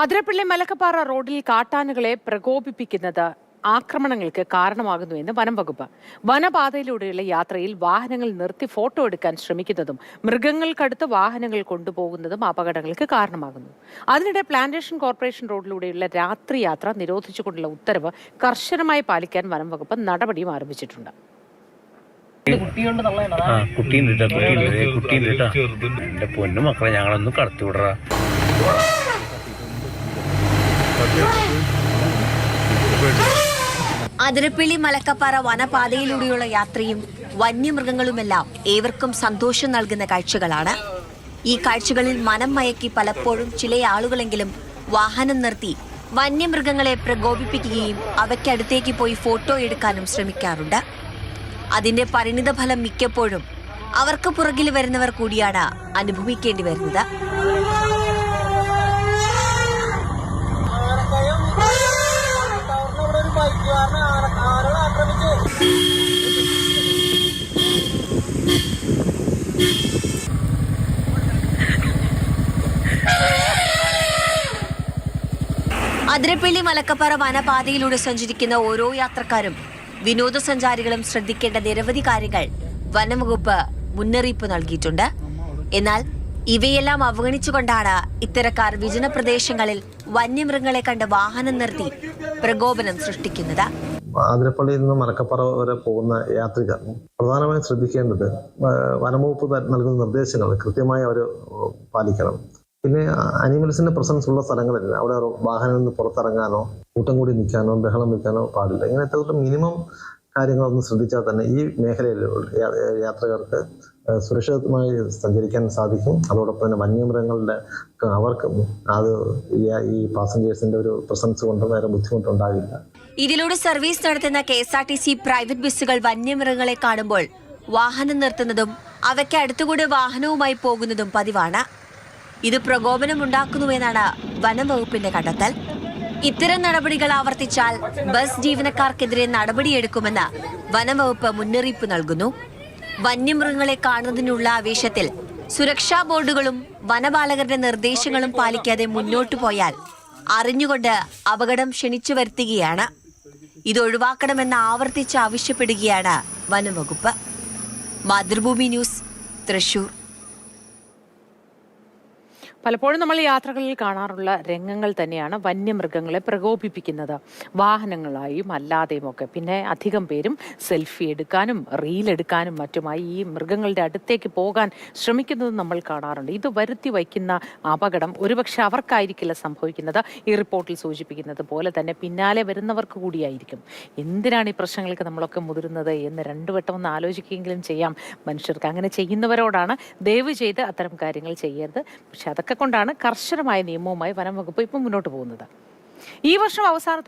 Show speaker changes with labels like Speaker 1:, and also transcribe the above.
Speaker 1: അതിരപ്പള്ളി മലക്കപ്പാറ റോഡിൽ കാട്ടാനകളെ പ്രകോപിപ്പിക്കുന്നത് ആക്രമണങ്ങൾക്ക് കാരണമാകുന്നുവെന്ന് വനം വകുപ്പ്. വനപാതയിലൂടെയുള്ള യാത്രയിൽ വാഹനങ്ങൾ നിർത്തി ഫോട്ടോ എടുക്കാൻ ശ്രമിക്കുന്നതും മൃഗങ്ങൾക്കടുത്ത് വാഹനങ്ങൾ കൊണ്ടുപോകുന്നതും അപകടങ്ങൾക്ക് കാരണമാകുന്നു. അതിനിടെ പ്ലാന്റേഷൻ കോർപ്പറേഷൻ റോഡിലൂടെയുള്ള രാത്രി യാത്ര നിരോധിച്ചുകൊണ്ടുള്ള ഉത്തരവ് കർശനമായി പാലിക്കാൻ വനം വകുപ്പ് നടപടിയും ആരംഭിച്ചിട്ടുണ്ട്.
Speaker 2: കുട്ടിയുണ്ട് കുട്ടിയുണ്ട്. കുട്ടിയുണ്ട് എന്റെ പൊന്നു മക്കളെ ഞങ്ങളൊന്നും കടത്തി വിടറാ
Speaker 3: അതിരപ്പിള്ളി മലക്കപ്പാറ വനപാതയിലൂടെയുള്ള യാത്രയും വന്യമൃഗങ്ങളുമെല്ലാം ഏവർക്കും സന്തോഷം നൽകുന്ന കാഴ്ചകളാണ്. ഈ കാഴ്ചകളിൽ മനം മയക്കി പലപ്പോഴും ചില ആളുകളെങ്കിലും വാഹനം നിർത്തി വന്യമൃഗങ്ങളെ പ്രകോപിപ്പിക്കുകയും അവയ്ക്കടുത്തേക്ക് പോയി ഫോട്ടോ എടുക്കാനും ശ്രമിക്കാറുണ്ട്. അതിന്റെ പരിണിത ഫലം മിക്കപ്പോഴും അവർക്ക് പുറകിൽ വരുന്നവർ കൂടിയാണ് അനുഭവിക്കേണ്ടി വരുന്നത്. അതിരപ്പള്ളി മലക്കപ്പാറ വനപാതയിലൂടെ സഞ്ചരിക്കുന്ന ഓരോ യാത്രക്കാരും വിനോദസഞ്ചാരികളും ശ്രദ്ധിക്കേണ്ട നിരവധി കാര്യങ്ങൾ വനംവകുപ്പ് മുന്നറിയിപ്പ് നൽകിയിട്ടുണ്ട്. എന്നാൽ ഇവയെല്ലാം അവഗണിച്ചുകൊണ്ടാണ് ഇത്തരക്കാർ വിജന പ്രദേശങ്ങളിൽ വന്യമൃഗങ്ങളെ കണ്ട് വാഹനം നിർത്തി പ്രകോപനം സൃഷ്ടിക്കുന്നത്.
Speaker 4: ആതിരപ്പള്ളിയിൽ നിന്ന് മലക്കപ്പാറ വരെ പോകുന്ന യാത്രികർ പ്രധാനമായും ശ്രദ്ധിക്കേണ്ടത് വനംവകുപ്പ് നൽകുന്ന നിർദ്ദേശങ്ങൾ കൃത്യമായി അവർ പാലിക്കണം. പിന്നെ അനിമൽസിന്റെ പ്രസൻസ് ഉള്ള സ്ഥലങ്ങളില്ല. അവിടെ വാഹനം നിന്ന് പുറത്തിറങ്ങാനോ കൂട്ടം കൂടി നിൽക്കാനോ ബഹളം വയ്ക്കാനോ പാടില്ല. ഇങ്ങനത്തെ മിനിമം കാര്യങ്ങളൊന്ന് ശ്രദ്ധിച്ചാൽ തന്നെ ഈ മേഖലയിൽ യാത്രക്കാർക്ക് സുരക്ഷിതമായി സഞ്ചരിക്കാൻ സാധിക്കും. അതോടൊപ്പം തന്നെ വന്യമൃഗങ്ങളുടെ അവർക്ക് അത് ഈ- ഈ പാസഞ്ചേഴ്സിന്റെ ഒരു പ്രസൻസ് കൊണ്ട് വേറെ ബുദ്ധിമുട്ടുണ്ടാവില്ല
Speaker 3: ഇതിലൂടെ സർവീസ് നടത്തുന്ന K S R T C private ബസ്സുകൾ വന്യമൃഗങ്ങളെ കാണുമ്പോൾ വാഹനം നിർത്തുന്നതും അവയ്ക്ക് അടുത്തുകൂടെ വാഹനവുമായി പോകുന്നതും പതിവാണ്. ഇത് പ്രകോപനമുണ്ടാക്കുന്നുവെന്നാണ് വനം വകുപ്പിന്റെ കണ്ടെത്തൽ. ഇത്തരം നടപടികൾ ആവർത്തിച്ചാൽ ബസ് ജീവനക്കാർക്കെതിരെ നടപടിയെടുക്കുമെന്ന് വനം വകുപ്പ് മുന്നറിയിപ്പ് നൽകുന്നു. വന്യമൃഗങ്ങളെ കാണുന്നതിനുള്ള ആവേശത്തിൽ സുരക്ഷാ ബോർഡുകളും വനപാലകരുടെ നിർദ്ദേശങ്ങളും പാലിക്കാതെ മുന്നോട്ടു പോയാൽ അറിഞ്ഞുകൊണ്ട് അപകടം ക്ഷണിച്ചു വരുത്തുകയാണ്. ഇത് ഒഴിവാക്കണമെന്ന് ആവർത്തിച്ച് ആവശ്യപ്പെടുകയാണ് വനംവകുപ്പ്. മാതൃഭൂമി ന്യൂസ് തൃശൂർ.
Speaker 1: പലപ്പോഴും നമ്മൾ യാത്രകളിൽ കാണാറുള്ള രംഗങ്ങൾ തന്നെയാണ് വന്യമൃഗങ്ങളെ പ്രകോപിപ്പിക്കുന്നത്. വാഹനങ്ങളായും അല്ലാതെയും ഒക്കെ. പിന്നെ അധികം പേരും സെൽഫി എടുക്കാനും റീൽ എടുക്കാനും മറ്റുമായി ഈ മൃഗങ്ങളുടെ അടുത്തേക്ക് പോകാൻ ശ്രമിക്കുന്നത് നമ്മൾ കാണാറുണ്ട്. ഇത് വരുത്തി വയ്ക്കുന്ന അപകടം ഒരുപക്ഷെ അവർക്കായിരിക്കില്ല സംഭവിക്കുന്നത്. ഈ റിപ്പോർട്ടിൽ സൂചിപ്പിക്കുന്നത് പോലെ തന്നെ പിന്നാലെ വരുന്നവർക്ക് കൂടിയായിരിക്കും. എന്തിനാണ് ഈ പ്രശ്നങ്ങൾക്ക് നമ്മളൊക്കെ മുതിരുന്നത് എന്ന് രണ്ടു വട്ടം ഒന്ന് ആലോചിക്കുകയെങ്കിലും ചെയ്യാം. മനുഷ്യർക്ക് അങ്ങനെ ചെയ്യുന്നവരോടാണ് ദയവ് ചെയ്ത് അത്തരം കാര്യങ്ങൾ ചെയ്യരുത്. പക്ഷെ അതൊക്കെ കൊണ്ടാണ് കർശനമായ നിയമവുമായി വനം വകുപ്പ് ഇപ്പം മുന്നോട്ട് പോകുന്നത്. ഈ വർഷം അവസാനത്തോടെ